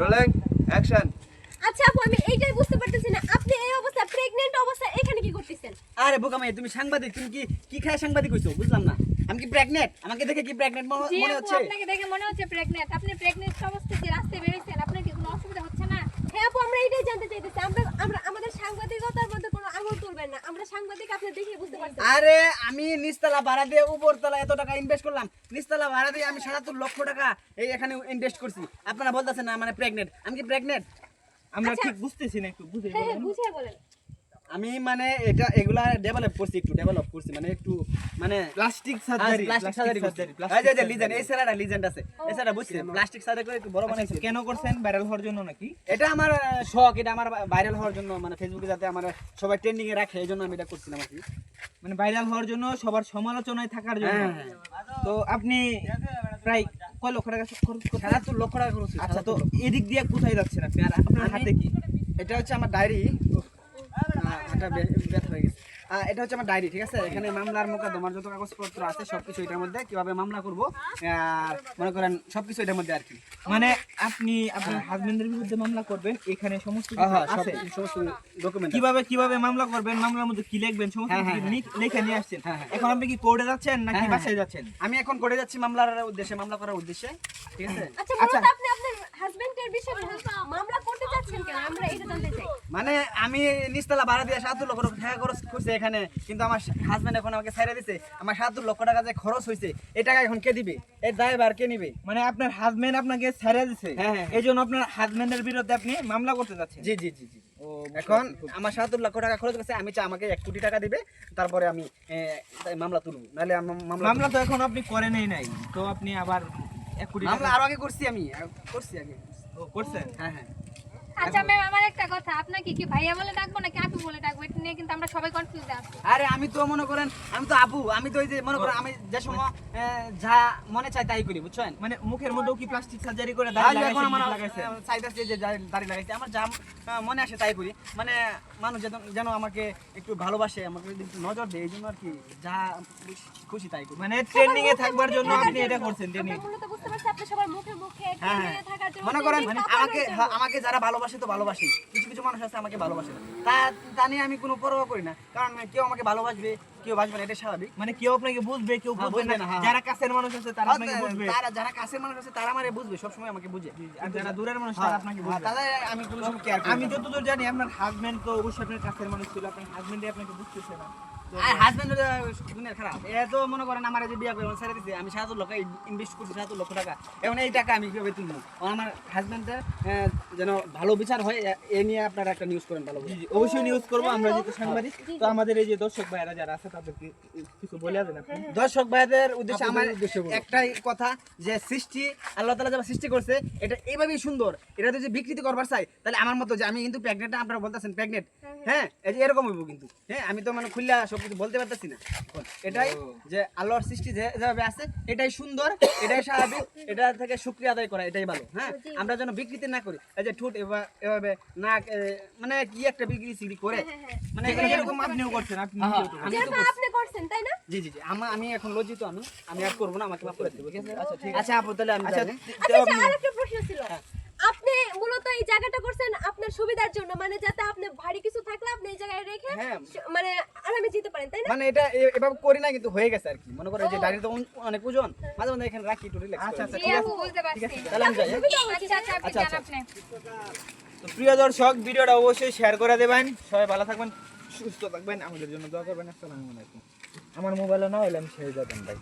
Rolling action আচ্ছা আপু আমি এইটাই বুঝতে পারতেছি না। আপনি এই অবস্থা প্রেগন্যান্ট অবস্থা এখানে কি করতেছেন? আরে বোকা মাই তুমি সাংবাদিক তুমি কি কি খায় সাংবাদিক হইছো? বুঝলাম না। আমি কি প্রেগনেন্ট আমাকে দেখে কি প্রেগনেন্ট মনে হচ্ছে? আপনাকে দেখে মনে হচ্ছে প্রেগনেন্ট আপনি প্রেগনেন্ট অবস্থায় যে রাস্তায় বেরিয়েছেন আপনার কি কোনো অসুবিধা হচ্ছে না হ্যাঁ আপু আমরা এইটাই জানতে চাইতেছি আমরা আমরা আমাদের সাংবাদিকতার মধ্যে কোনো আঙুল তুলবেন না আমরা সাংবাদিক আপনি দেখে বুঝতে পারছেন আরে আমি নিচতলা ভাড়া দিয়ে উপরতলা এত টাকা ইনভেস্ট করলাম। নিচতলা ভাড়া দিয়ে আমি সাতাত্তর লক্ষ টাকা এই এখানে ইনভেস্ট করছি। আপনারা বলতেছেন না মানে প্রেগনেন্ট আমি কি প্রেগনেন্ট আমরা আচ্ছা। ঠিক বুঝতেছি না একটু বুঝে হ্যাঁ হ্যাঁ বলেন। আমি মানে এটা এগুলা ডেভেলপ করছি একটু ডেভেলপ করছি মানে একটু মানে প্লাস্টিক সার্জারি প্লাস্টিক সার্জারি এই যে লিজেন্ড এই সেরাটা লিজেন্ড আছে। এই সেরাটা বুঝছি প্লাস্টিক সার্জারি করে একটু বড় বানাইছি। কেন করছেন? ভাইরাল হওয়ার জন্য নাকি? এটা আমার শখ এটা আমার ভাইরাল হওয়ার জন্য মানে ফেসবুকে যাতে আমার সবাই ট্রেন্ডিং এ রাখে এই জন্য আমি এটা করছিলাম আর কি। মানে ভাইরাল হওয়ার জন্য সবার সমালোচনায় থাকার জন্য। হ্যাঁ, তো আপনি প্রায় কয় লক্ষ টাকা খরচ করছেন? সাতাত্তর লক্ষ টাকা খরচ আচ্ছা তো এদিক দিয়ে কোথায় যাচ্ছেন আপনি? আর আপনার হাতে কি? এটা হচ্ছে আমার ডায়েরি এটা ব্যথা হয়ে গেছে। এটা হচ্ছে আমার ডায়েরি ঠিক আছে? এখানে মামলার মোকদ্দমার যত কাগজপত্র আছে সবকিছু এটার মধ্যে কীভাবে মামলা করব আর মনে করেন সবকিছু এটার মধ্যে আর কি। মানে আপনি আপনার হাজবেন্ডের বিরুদ্ধে মামলা করবেন এখানে সমস্ত কিছু হ্যাঁ, সব আছে? সমস্ত ডকুমেন্ট কীভাবে কীভাবে মামলা করবেন? মামলার মধ্যে কি লিখবেন? সমস্ত হ্যাঁ, কিছু হ্যাঁ, লিখ- নিয়ে আসছেন। হ্যাঁ, হ্যাঁ। এখন আপনি কি কোর্টে যাচ্ছেন নাকি হ্যাঁ, হ্যাঁ। বাসায় যাচ্ছেন? আমি এখন করে যাচ্ছি মামলার উদ্দেশ্যে মামলা করার উদ্দেশ্যে ঠিক আছে? আচ্ছা আচ্ছা। আপনি আপনার হাজবেন্ডের বিষয়ে মামলা করতে যাচ্ছেন কেন? আমরা এটা জানতে চাই। মানে আমি নিচতলা ভাড়া দিয়ে সাতাত্তর লক্ষ টাকা খরচ করছে এখানে। কিন্তু আমার হাজবেন্ড এখন আমাকে দিছে। আমার সাতাত্তর লক্ষ টাকা যে খরচ হয়েছে এই টাকা এখন কে দিবে? এই ড্রাইভার কে নিবে? মানে আপনার হাজবেন্ড আপনাকে দিছে। হ্যাঁ, হ্যাঁ। এই জন্য আপনার হাজবেন্ডের বিরুদ্ধে আপনি মামলা করতে যাচ্ছেন। জি জি জি জি এখন আমার সাতাত্তর লক্ষ টাকা খরচ করছে আমি চাই আমাকে এক কোটি টাকা দিবে তারপরে আমি মামলা তুলবো। নাহলে মামলা তো এখন আপনি করেনই নাই তো আপনি আবার এক কোটি মামলা আরও আগে করছি আমি করছি আগে। ও, করছেন? হ্যাঁ হ্যাঁ। আচ্ছা ম্যাম আমার একটা কথা। আপনাকে কি ভাইয়া বলে ডাকবো নাকি আপু বলে ডাকবো এটা নিয়ে কিন্তু আমরা সবাই কনফিউজে আছি। আরে আমি তো মনে করেন আমি তো আপু আমি তো ওই যে মনে করেন আমি যে সময় যা মনে চাই তাই করি বুঝছেন? মানে মুখের মধ্যেও কি প্লাস্টিক সার্জারি করে তাহলে দাঁড়িয়ে এখন আমার চাইতেছে যে দাড়ি দাড়ি লাগাইছে আমার যা মনে আসে তাই করি। মানে মানুষ যেন যেন আমাকে একটু ভালোবাসে আমাকে একটু নজর দেয় এই জন্য আর কি যা খুশি তাই করি। মানে ট্রেন্ডিং এ থাকবার জন্য আপনি এটা করছেন ট্রেন্ডিং আমরা বুঝতে পারছি আপনি সবার মুখে মুখে হ্যাঁ জন্য মনে করেন trending আমাকে হ্যাঁ। আমাকে যারা ভালোবাসে তো ভালোবাসে কিছু কিছু মানুষ আছে আমাকে ভালোবাসে না। তা তা নিয়ে আমি কোনো পরোয়া করি না। কারণ কেউ আমাকে ভালোবাসবে কেউ বাসবে না এটা স্বাভাবিক। মানে কেউ আপনাকে বুঝবে কেউ হ্যাঁ, বুঝবে না। হ্যাঁ, যারা কাছের মানুষ আছে তারা আপনাকে বুঝবে। তারা যারা কাছের মানুষ আছে তারা আমারে বুঝবে সব সময় আমাকে বুঝে। আর যারা দূরের মানুষ হ্যাঁ, তারা আপনাকে হ্যাঁ, বুঝবে। তাদের আমি কোনো সময় কেয়ার আমি। যতদূর জানি আপনার হাজবেন্ড তো অবশ্যই আপনার কাছের মানুষ ছিল আপনার হাজবেন্ডই আপনাকে বুঝতেছে না। আর হাজবেন্ড দুনিয়ার খারাপ। এ তো মনে করেন আমার যে বিয়ে করে ছেড়ে দিছে আমি সাত লক্ষ ইনভেস্ট করছি সাত লক্ষ টাকা। এখন এই টাকা আমি কীভাবে তুলবো? আমার হাজবেন্ডের যেন ভালো বিচার হয় এ- এ নিয়ে আপনারা একটা নিউজ করেন ভালো করে। জি, জি, অবশ্যই নিউজ করব আমরা যেহেতু সাংবাদিক তো আমাদের এই যে দর্শক ভাইরা যারা আছে তাদেরকে কিছু বলে দেন দর্শক ভাইদের উদ্দেশ্যে আমার। একটাই কথা যে সৃষ্টি আল্লাহ তালা যা সৃষ্টি করছে এটা এইভাবেই সুন্দর। এটা যদি বিকৃতি করবার চাই তাহলে আমার মতো যে আমি কিন্তু প্রেগনেন্ট আপনারা বলতেছেন প্রেগনেন্ট হ্যাঁ এই যে এরকম হইব কিন্তু। হ্যাঁ আমি তো মানে খুললা সব কিছু বলতে পারতেছি না। এটাই যে আল্লাহর সৃষ্টি যেভাবে আছে এটাই সুন্দর এটাই স্বাভাবিক এটা থেকে শুক্রিয়া আদায় করা এটাই ভালো হ্যাঁ? আমরা যেন বিকৃতি না করি এই যে ঠোঁট এভাবে নাক মানে কি একটা বিকৃতি সিকৃতি করে মানে মানে এরকম আপনিও করছেন আপনি হ্যাঁ। আপনি করছেন তাই না? জি জি জি আমার আমি এখন লজ্জিত আমি আমি আর করব না আমাকে মাফ করে দেবো ঠিক আছে? আচ্ছা ঠিক আছে। আপু তাহলে আমি আচ্ছা হ্যাঁ? আরেকটা প্রশ্ন ছিল। মূলত এই জায়গাটা করছেন আপনার সুবিধার জন্য মানে যাতে আপনি ভারী কিছু থাকলে আপনি এই জায়গায় রেখে হ্যাঁ। মানে আরামে যেতে পারেন তাই না? মানে এটা এভাবে করি না কিন্তু হয়ে গেছে আর কি মনে করো এই যে ডায়েরি তো অনেক ওজন মাঝে মাঝে এখানে রাখি একটু রিল্যাক্স আচ্ছা, আচ্ছা, জি আপু বুঝতে পারছি। তাহলে আমি যাই? আচ্ছা আচ্ছা আপনি আচ্ছা, আচ্ছা। আপনি। তো প্রিয় দর্শক ভিডিওটা অবশ্যই শেয়ার করে দেবেন। সবাই ভালো থাকবেন সুস্থ থাকবেন। আমাদের জন্য দোয়া করবেন। আসসালামু আলাইকুম। আমার মোবাইলে না হলে আমি ছেড়ে যাবেন ভাই।